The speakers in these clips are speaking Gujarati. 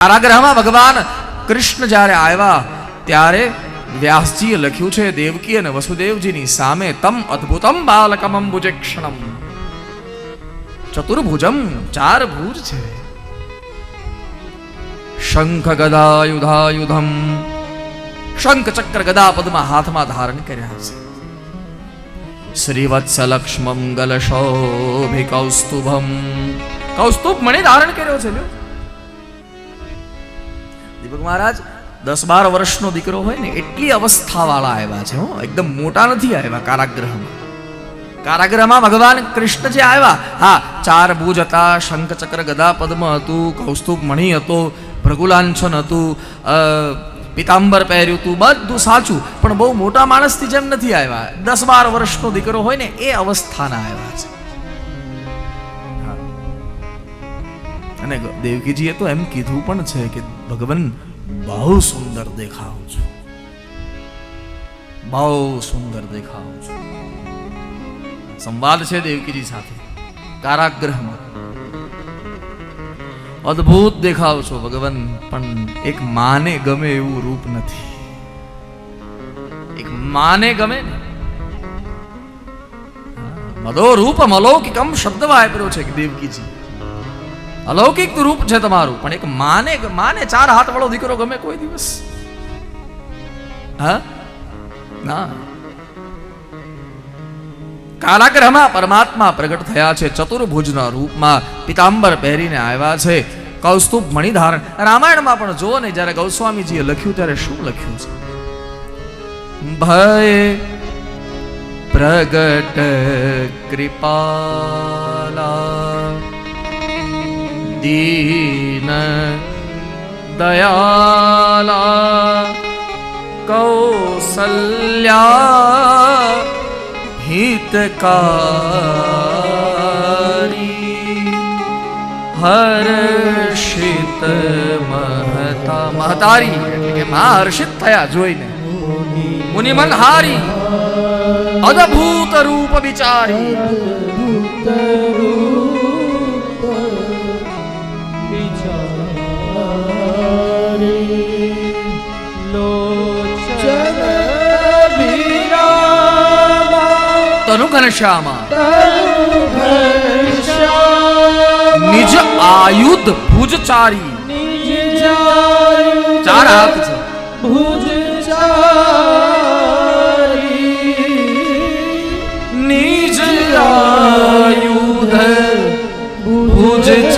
કારાગ્રહમાં ભગવાન કૃષ્ણ જ્યારે આવ્યા, ત્યારે વ્યાસજીએ લખ્યું છે, દેવકી અને વસુદેવજીની સામે તમ અદ્ભુતમ બાલકમ ભુજેક્ષણમ. ચતુર્ભુજમ ચાર ભુજ છે. શંખ ગદાયુધાયુધમ શંખ ચક્ર ગદા પદ્મા હાથમાં ધારણ કર્યા છે. શ્રીવત્સ લક્ષ્મમ ગલશોભિ કૌસ્તુભમ કૌસ્તુભ મને ધારણ કર્યો છે લ્યો. દીપક મહારાજ દસ બાર વર્ષનો દીકરો હોય ને, એટલી અવસ્થાવાળા આવ્યા છે, હો. એકદમ મોટા નથી આવ્યા કારાગ્રહમાં કારાગ્રહમાં ભગવાન કૃષ્ણ જે આવ્યા, હા, ચાર ભુજ હતા શંખ ચક્ર ગદા પદ્મ હતું કૌસ્તુભ મણી હતો, ભૃગુલાંછન હતું પિતાંબર પહેર્યું હતું, બધું સાચું. પણ બહુ મોટા માણસથી જેમ નથી આવ્યા. દસ બાર વર્ષનો દીકરો હોય ને, એ અવસ્થાના આવ્યા છે. અને દેવકીજીએ તો એમ કીધું પણ છે કે, ભગવાન, બહુ સુંદર દેખાવ છો. બહુ સુંદર દેખાવ છું. સંવાદ છે દેવકીજી સાથે. કારાગ્રહમાં અદ્ભુત દેખાવ છો ભગવાન, પણ એક માને ગમે એવું રૂપ નથી. એક માને ગમે ને? મદો રૂપ અલૌકિકમ શબ્દ વાપર્યો છે કે દેવકીજી. અલૌકિક રૂપ છે તમારું, પણ એક માને માને ચાર હાથ વાળો દીકરો ગમે કોઈ દિવસ. હા? ના. કારાગ્રહમાં પરમાત્મા પ્રગટ થયા છે, ચતુર્ભુજના રૂપમાં પિતાંબર પહેરીને આવ્યા છે. કૌસ્તુભ મણિધારણ. રામાયણમાં પણ જુઓ ને જ્યારે ગૌસ્વામીજીએ લખ્યું ત્યારે શું લખ્યું છે? ભય પ્રગટ કૃપાલા दीन दयाला कौसल्या हितकारी હર્ષિત મહતા મહતારી એટલે કે મહા હર્ષિત થયા જોઈને મુનિ મન હારી અદભૂત રૂપ વિચારી ઘનશ્યામા નિજ આયુધ ભુજચારી ચાર હાથ છે નિજ આયુધ ભુજચારી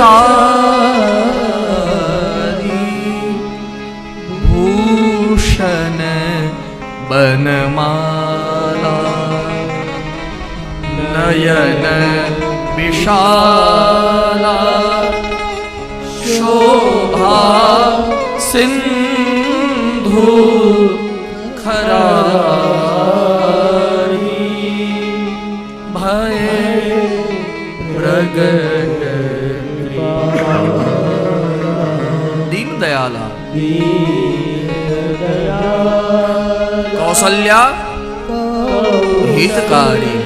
ભૂષણ બનમાલા नयन विशाला शोभा सिंधु खरारी भय प्रगट दीन दयाला कौशल्या हितकारी।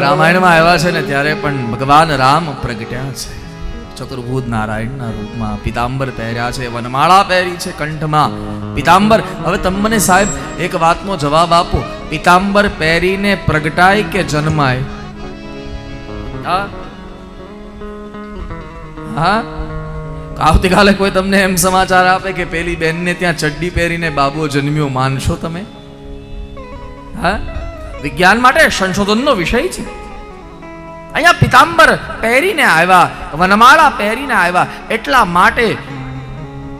રામાયણમાં આવ્યા છે ને ત્યારે પણ ભગવાન રામ પ્રગટ્યા છે. ચતુર્ભુજ નારાયણના રૂપમાં પિતાંબર પહેર્યા છે, વનમાળા પહેરી છે કંઠમાં. પિતાંબર, હવે તમને સાહેબ એક વાતનો જવાબ આપો. પિતાંબર પહેરીને પ્રગટાય કે જન્માય? હા? હા? આવતીકાલે કોઈ તમને એમ સમાચાર આપે કે પેલી બેનને ત્યાં ચડ્ડી પહેરીને બાબો જન્મ્યો માનશો તમે? હા? વિજ્ઞાન માટે સંશોધનનો વિષય છે. અહીંયા પિતાંબર પહેરીને આવ્યા, વનમાળા પહેરીને આવ્યા, એટલા માટે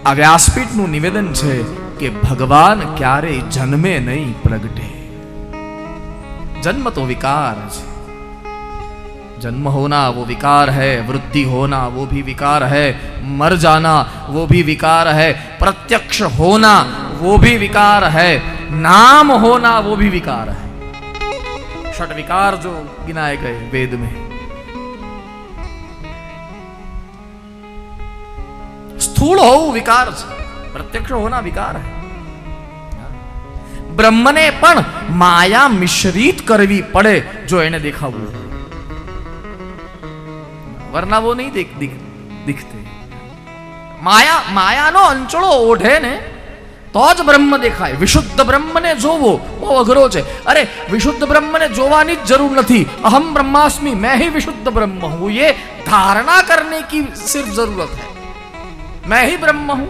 આ વ્યાસપીઠનું નિવેદન છે કે ભગવાન ક્યારેય જન્મે નહીં પ્રગટે. જન્મ તો વિકાર છે जन्म होना वो विकार है वृद्धि होना वो भी विकार है मर जाना वो भी विकार है प्रत्यक्ष होना वो भी विकार है नाम होना वो भी विकार है षट विकार जो गिनाए गए वेद में स्थूल हो विकार છે પ્રત્યક્ષ હોના વિકાર હૈ બ્રહ્મને પણ માયા મિશ્રિત કરવી પડે જો એને દેખાવું હોય. वरना वो नहीं दिख दिख दिखते માયા માયાનો અંચળો ઓઢે ને તો જ બ્રહ્મ દેખાય વિશુદ્ધ બ્રહ્મને જોવો બહુ અઘરો છે અરે વિશુદ્ધ બ્રહ્મને જોવાની જ જરૂર નથી અહમ બ્રહ્માસ્મિ मैं ही विशुद्ध ब्रह्म हूं ये धारणा करने की सिर्फ जरूरत है मैं ही ब्रह्म हूं